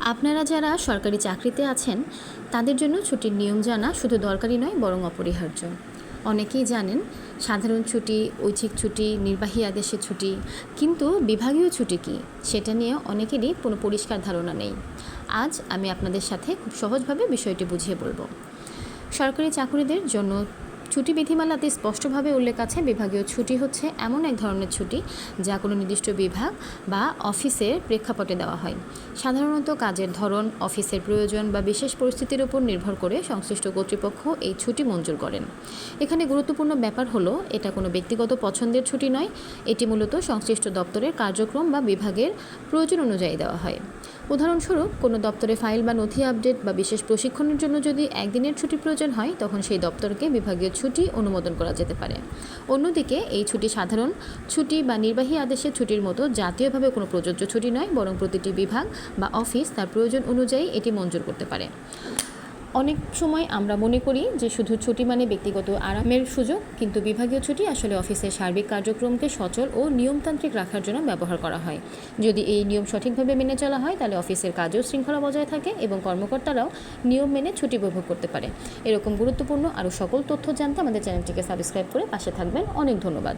আপনারা যারা সরকারি চাকরিতে আছেন, তাদের জন্য ছুটির নিয়ম জানা শুধু দরকারি নয়, বরং অপরিহার্য। অনেকেই জানেন, সাধারণ ছুটি, ঐচ্ছিক ছুটি, নির্বাহী আদেশের ছুটি, কিন্তু বিভাগীয় ছুটি কী? সেটা নিয়ে অনেকেরই কোনো পরিষ্কার ধারণা নেই। আজ আমি আপনাদের সাথে খুব সহজভাবে বিষয়টি বুঝিয়ে বলব। সরকারি চাকরিদের জন্য ছুটি বিধিমালাতে স্পষ্টভাবে উল্লেখ আছে, বিভাগীয় ছুটি হচ্ছে এমন এক ধরনের ছুটি যা কোনো নির্দিষ্ট বিভাগ বা অফিসের প্রেক্ষাপটে দেওয়া হয়। সাধারণত কাজের ধরন, অফিসের প্রয়োজন বা বিশেষ পরিস্থিতির উপর নির্ভর করে সংশ্লিষ্ট কর্তৃপক্ষ এই ছুটি মঞ্জুর করেন। এখানে গুরুত্বপূর্ণ ব্যাপার হলো, এটা কোনো ব্যক্তিগত পছন্দের ছুটি নয়। এটি মূলত সংশ্লিষ্ট দপ্তরের কার্যক্রম বা বিভাগের প্রয়োজন অনুযায়ী দেওয়া হয়। উদাহরণস্বরূপ, কোনো দপ্তরে ফাইল বা নথি আপডেট বা বিশেষ প্রশিক্ষণের জন্য যদি একদিনের ছুটি প্রয়োজন হয়, তখন সেই দপ্তরকে বিভাগীয় ছুটি অনুমোদন করা যেতে পারে। অন্যদিকে, এই ছুটি সাধারণ, ছুটি বা নির্বাহী আদেশের ছুটির মতো জাতীয়ভাবে কোনো প্রযোজ্য ছুটি নয়, বরং প্রতিটি বিভাগ বা অফিস তার প্রয়োজন অনুযায়ী এটি মঞ্জুর করতে পারে। অনেক সময় আমরা মনে করি যে শুধু ছুটি মানে ব্যক্তিগত আরামের সুযোগ, কিন্তু বিভাগীয় ছুটি আসলে অফিসের সার্বিক কার্যক্রমকে সচল ও নিয়মতান্ত্রিক রাখার জন্য ব্যবহার করা হয়। যদি এই নিয়ম সঠিকভাবে মেনে চলা হয়, তাহলে অফিসের কাজেও শৃঙ্খলা বজায় থাকে এবং কর্মকর্তারাও নিয়ম মেনে ছুটি উপভোগ করতে পারে। এরকম গুরুত্বপূর্ণ আরও সকল তথ্য জানতে আমাদের চ্যানেলটিকে সাবস্ক্রাইব করে পাশে থাকবেন। অনেক ধন্যবাদ।